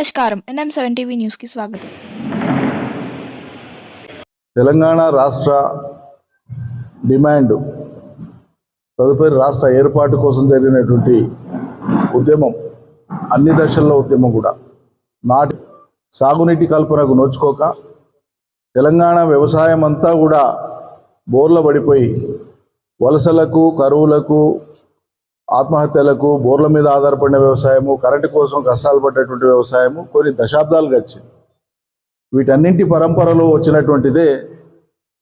నమస్కారం. NM seven TV న్యూస్కి స్వాగతం. తెలంగాణ రాష్ట్ర డిమాండ్ తదుపరి రాష్ట్ర ఏర్పాటు కోసం జరిగినటువంటి ఉద్యమం అన్ని దశల్లో ఉద్యమం కూడా. నాటి సాగునీటి కల్పనకు నోచుకోక తెలంగాణ వ్యవసాయం అంతా కూడా బోర్ల పడిపోయి వలసలకు కరువులకు ఆత్మహత్యలకు బోర్ల మీద ఆధారపడిన వ్యవసాయము కరెంటు కోసం కష్టాలు పడ్డటువంటి వ్యవసాయము కొన్ని దశాబ్దాలు గడిచింది. వీటన్నింటి పరంపరలో వచ్చినటువంటిదే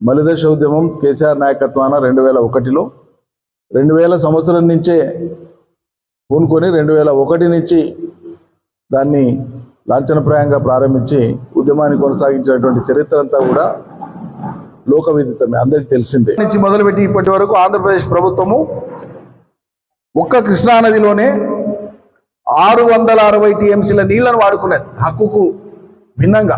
మలిదశ ఉద్యమం కేసీఆర్ నాయకత్వాన రెండు వేల ఒకటిలో రెండు వేల సంవత్సరం నుంచే పూనుకొని రెండు వేల ఒకటి నుంచి దాన్ని లాంఛనప్రాయంగా ప్రారంభించి ఉద్యమాన్ని కొనసాగించినటువంటి చరిత్ర అంతా కూడా లోకవిదితమే. అందరికీ తెలిసిందే. నుంచి మొదలుపెట్టి ఇప్పటి వరకు ఆంధ్రప్రదేశ్ ప్రభుత్వము ఒక్క కృష్ణానదిలోనే ఆరు వందల అరవై టీఎంసీల నీళ్ళను వాడుకున్నది. హక్కుకు భిన్నంగా.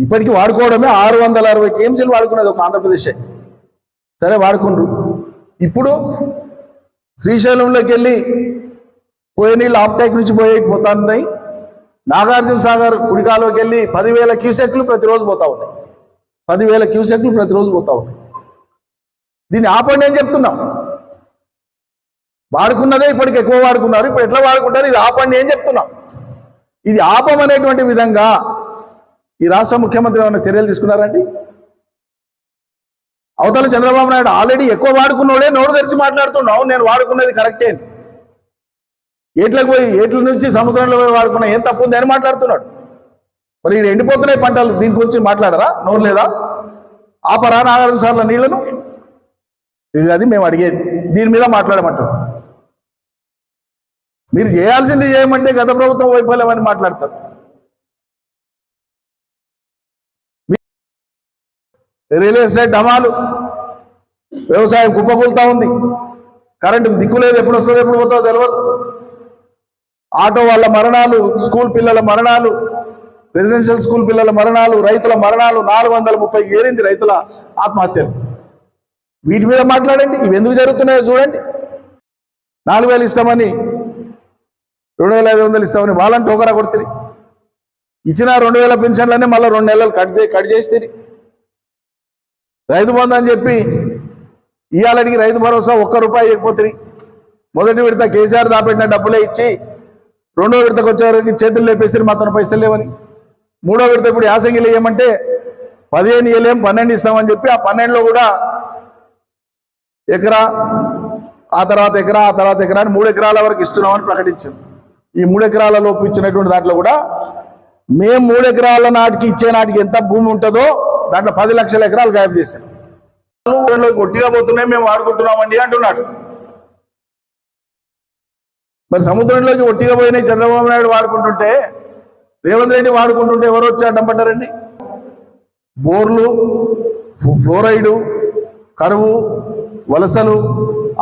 ఇప్పటికీ వాడుకోవడమే ఆరు వందల అరవై టీఎంసీలు వాడుకునేది ఒక ఆంధ్రప్రదేశ్. సరే వాడుకుండ్రు. ఇప్పుడు శ్రీశైలంలోకి వెళ్ళి పోయే నీళ్ళు ఆప్టైక్ నుంచి పోయే పోతున్నాయి. నాగార్జున సాగర్ కుడికాలోకి వెళ్ళి పదివేల క్యూసెక్లు ప్రతిరోజు పోతా ఉన్నాయి. పదివేల క్యూసెక్లు ప్రతిరోజు పోతా ఉన్నాయి. దీన్ని ఆపండి అని చెప్తున్నాం. వాడుకున్నదే ఇప్పటికి ఎక్కువ వాడుకున్నారు. ఇప్పుడు ఎట్లా వాడుకుంటారు? ఇది ఆపండి అని చెప్తున్నాం. ఇది ఆపమనేటువంటి విధంగా ఈ రాష్ట్ర ముఖ్యమంత్రి ఏమైనా చర్యలు తీసుకున్నారండి? అవతల చంద్రబాబు నాయుడు ఆల్రెడీ ఎక్కువ వాడుకున్నోడే నోరు తెరిచి మాట్లాడుతున్నావు నేను వాడుకున్నది కరెక్టే. ఏట్లకు పోయి ఏట్ల నుంచి సముద్రంలో పోయి వాడుకున్నా ఏం తప్పు ఉంది అని మాట్లాడుతున్నాడు. మరి ఇక్కడ ఎండిపోతున్నాయి పంటలు దీని గురించి మాట్లాడరా? నోరు లేదా? ఆపరా నాగార్జున సార్ల నీళ్ళను? ఇది అది మేము అడిగేది. దీని మీద మాట్లాడమంటాం మీరు చేయాల్సింది చేయమంటే గత ప్రభుత్వం వైఫల్యం అని మాట్లాడతారు రియల్ ఎస్టేట్ డమాలు వ్యవసాయం కుప్పకూలుతా ఉంది. కరెంటు దిక్కు లేదు ఎప్పుడు వస్తుందో ఎప్పుడు పోతుందో తెలియదు ఆటో వాళ్ళ మరణాలు స్కూల్ పిల్లల మరణాలు రెసిడెన్షియల్ స్కూల్ పిల్లల మరణాలు రైతుల మరణాలు నాలుగు వందల ముప్పై ఏరింది రైతుల ఆత్మహత్యలు. వీటి మీద మాట్లాడండి ఇవి ఎందుకు జరుగుతున్నాయో చూడండి. నాలుగు వేలు ఇస్తామని రెండు వేల ఐదు వందలు ఇస్తామని వాళ్ళని టోకరా కొడుతుంది ఇచ్చిన రెండు వేల పెన్షన్లనే మళ్ళీ రెండు నెలలు కట్ కట్ చేస్తుంది రైతు బంధు అని చెప్పి ఇవాళకి రైతు భరోసా ఒక్క రూపాయి ఇవ్వకపోతుంది మొదటి విడత కేసీఆర్ దాపెట్టిన డబ్బులే ఇచ్చి రెండో విడతకు వచ్చేవరకు చేతులు లేపేస్తే మాత్రం పైసలు లేవని. మూడో విడత ఇప్పుడు యాసంగిలు వేయమంటే పదిహేను ఇవ్వలేం పన్నెండు ఇస్తామని చెప్పి ఆ పన్నెండులో కూడా ఎకరా ఆ తర్వాత ఎకరా ఆ తర్వాత ఎకరా అని మూడు ఎకరాల వరకు ఇస్తున్నామని ప్రకటించింది. ఈ మూడెకరాల లోపు ఇచ్చినటువంటి దాంట్లో కూడా మేము మూడు ఎకరాల నాటికి ఇచ్చే నాటికి ఎంత భూమి ఉంటుందో దాంట్లో పది లక్షల ఎకరాలు గాయబ్ చేశారు. ఊళ్ళోకి పోతున్నాయి మేము వాడుకుంటున్నామండి అంటున్నాడు. మరి సముద్రంలోకి ఒట్టిగా పోయినాయి చంద్రబాబు నాయుడు వాడుకుంటుంటే రేవంత్ రెడ్డి వాడుకుంటుంటే ఎవరు వచ్చి అడ్డంపడ్డారండి బోర్లు ఫ్లోరైడు కరువు వలసలు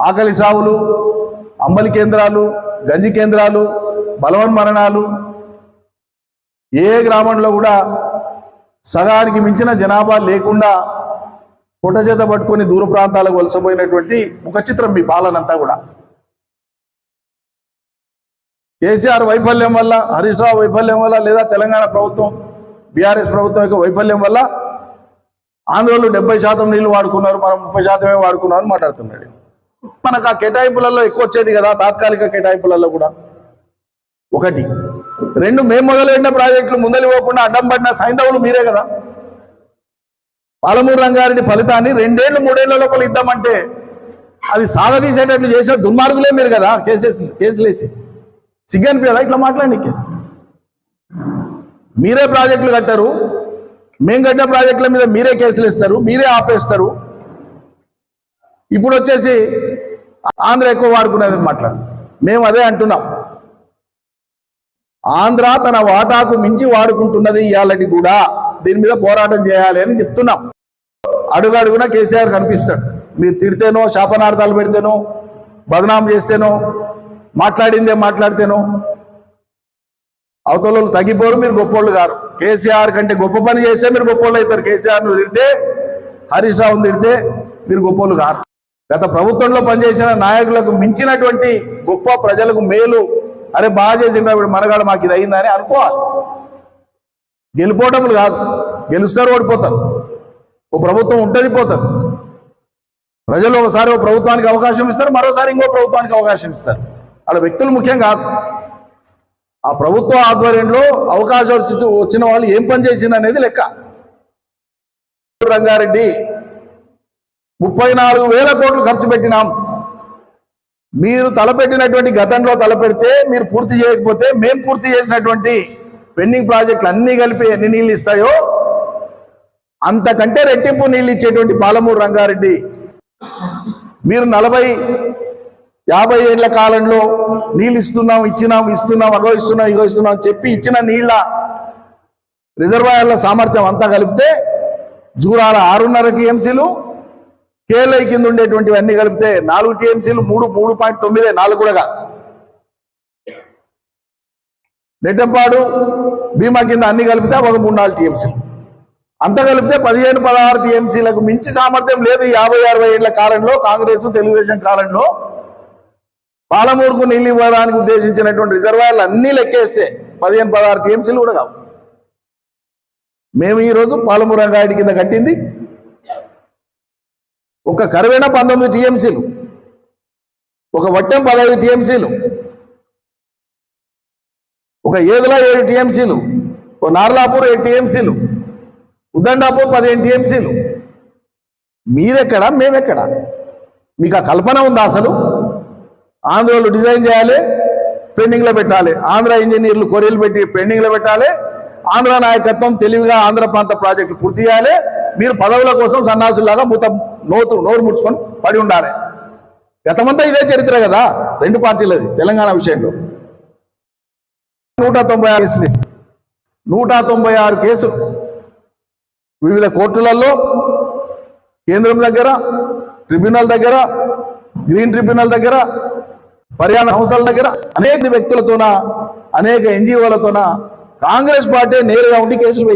ఆకలి సావులు అంబలి కేంద్రాలు గంజి కేంద్రాలు బలవన్ మరణాలు. ఏ గ్రామంలో కూడా సగానికి మించిన జనాభా లేకుండా పుట్ట చేత పట్టుకొని దూర ప్రాంతాలకు వలసపోయినటువంటి ముఖ చిత్రం మీ పాలనంతా కూడా. కేసీఆర్ వైఫల్యం వల్ల హరీష్ రావు వైఫల్యం వల్ల లేదా తెలంగాణ ప్రభుత్వం బీఆర్ఎస్ ప్రభుత్వం యొక్క వైఫల్యం వల్ల ఆంధ్రలో డెబ్బై శాతం నీళ్ళు వాడుకున్నారు మనం ముప్పై శాతమే వాడుకున్నాం అని మాట్లాడుతున్నాడు. మనకు ఆ కేటాయింపులలో ఎక్కువ వచ్చేది కదా తాత్కాలిక కేటాయింపులలో కూడా. ఒకటి. రెండు మేము మొదలెట్టిన ప్రాజెక్టులు ముందలివ్వకుండా అడ్డం పడిన సైంధవులు మీరే కదా. పాలమూరు రంగారెడ్డి ఫలితాన్ని రెండేళ్ళు మూడేళ్ళ లోపల ఇద్దామంటే అది సాగదీసేటట్లు చేసిన దుర్మార్గులే మీరు కదా కేసెస్ కేసులేసి. సిగ్గనిపించదా ఇట్లా మాట్లాడడానికి మీరే ప్రాజెక్టులు కట్టారు మేము కట్టిన ప్రాజెక్టుల మీద మీరే కేసులు ఇస్తారు మీరే ఆపేస్తారు. ఇప్పుడు వచ్చేసి ఆంధ్ర ఎక్కువ వాడుకునేది మాట్లాడు. మేము అదే అంటున్నాం. ఆంధ్ర తన వాటాకు మించి వాడుకుంటున్నది ఇవాళటి కూడా దీని మీద పోరాటం చేయాలి అని చెప్తున్నాం. అడుగు అడుగున కేసీఆర్ కనిపిస్తాడు. మీరు తిడితేనో శాపనార్థాలు పెడితేనో బదనాం చేస్తేనో మాట్లాడిందే మాట్లాడితేనో అవతలలో తగ్గిపోరు మీరు గొప్పోళ్ళు గారు కేసీఆర్ కంటే గొప్ప పని చేస్తే మీరు గొప్పోళ్ళు అవుతారు. కేసీఆర్ను తిడితే హరీష్ రావును తిడితే మీరు గొప్పోళ్ళు గారు గత ప్రభుత్వంలో పనిచేసిన నాయకులకు మించినటువంటి గొప్ప ప్రజలకు మేలు అరే బాగా చేసిండు ఇప్పుడు మనగాడు మాకు ఇది అయిందని అనుకోవాలి గెలిపోవటములు కాదు. గెలుస్తారు ఓడిపోతారు. ఓ ప్రభుత్వం ఉంటుంది పోతుంది. ప్రజలు ఒకసారి ఓ ప్రభుత్వానికి అవకాశం ఇస్తారు మరోసారి ఇంకో ప్రభుత్వానికి అవకాశం ఇస్తారు. అలా వ్యక్తులు ముఖ్యం కాదు. ఆ ప్రభుత్వ ఆధ్వర్యంలో అవకాశం వచ్చిన వాళ్ళు ఏం పని చేసింది అనేది లెక్క. రంగారెడ్డి ముప్పై నాలుగు వేల కోట్లు ఖర్చు పెట్టినాం. మీరు తలపెట్టినటువంటి గతంలో తలపెడితే మీరు పూర్తి చేయకపోతే మేము పూర్తి చేసినటువంటి పెండింగ్ ప్రాజెక్టులు అన్నీ కలిపి ఎన్ని నీళ్ళు ఇస్తాయో అంతకంటే రెట్టింపు నీళ్ళు ఇచ్చేటువంటి పాలమూరు రంగారెడ్డి. మీరు నలభై యాభై ఏళ్ళ కాలంలో నీళ్ళు ఇస్తున్నాం ఇచ్చినాం ఇస్తున్నాం అగో ఇస్తున్నాం ఇగో ఇస్తున్నాం చెప్పి ఇచ్చిన నీళ్ళ రిజర్వాయర్ల సామర్థ్యం అంతా కలిపితే జూరాల ఆరున్నర టీఎంసీలు కేఎల్ఐ కింద ఉండేటువంటివి అన్ని కలిపితే నాలుగు టీఎంసీలు మూడు మూడు పాయింట్ తొమ్మిదే నాలుగు కూడా నెట్టంపాడు భీమా కింద అన్ని కలిపితే ఒక మూడు నాలుగు టీఎంసీలు. అంత కలిపితే పదిహేను పదహారు టీఎంసీలకు మించి సామర్థ్యం లేదు యాభై అరవై ఏళ్ళ కాలంలో కాంగ్రెస్ తెలుగుదేశం కాలంలో. పాలమూరుకు నీళ్ళు ఇవ్వడానికి ఉద్దేశించినటువంటి రిజర్వాయర్లు అన్ని లెక్కేస్తే పదిహేను పదహారు టీఎంసీలు కూడా కావు. మేము ఈరోజు పాలమూరు రంగారెడ్డి కింద కట్టింది ఒక కరువైన పంతొమ్మిది టీఎంసీలు. ఒక వట్టెం పదహైదు టీఎంసీలు. ఒక ఏదుల ఏడు టీఎంసీలు. ఒక నార్లాపూర్ ఏడు టీఎంసీలు. ఉదండాపూర్ పదిహేను టీఎంసీలు. మీరెక్కడ? మేమెక్కడ? మీకు ఆ కల్పన ఉందా అసలు? ఆంధ్రలో డిజైన్ చేయాలి పెండింగ్లో పెట్టాలి. ఆంధ్ర ఇంజనీర్లు కొరియలు పెట్టి పెండింగ్లో పెట్టాలి. ఆంధ్ర నాయకత్వం తెలివిగా ఆంధ్ర ప్రాంత ప్రాజెక్టులు పూర్తి చేయాలి. మీరు పదవుల కోసం సన్నాసులాగా మూత నోటు నోరు ముడుచుకొని పడి ఉండాలి. గతమంతా ఇదే చరిత్ర కదా? రెండు పార్టీలది తెలంగాణ విషయంలో. నూట తొంభై ఆరు కేసులు నూట తొంభై ఆరు కేసులు. వివిధ కోర్టులలో కేంద్రం దగ్గర ట్రిబ్యునల్ దగ్గర గ్రీన్ ట్రిబ్యునల్ దగ్గర పర్యావరణ సంస్థల దగ్గర అనేక వ్యక్తులతోన అనేక ఎన్జిఓలతోన కాంగ్రెస్ పార్టీ నేరుగా ఉండి కేసులు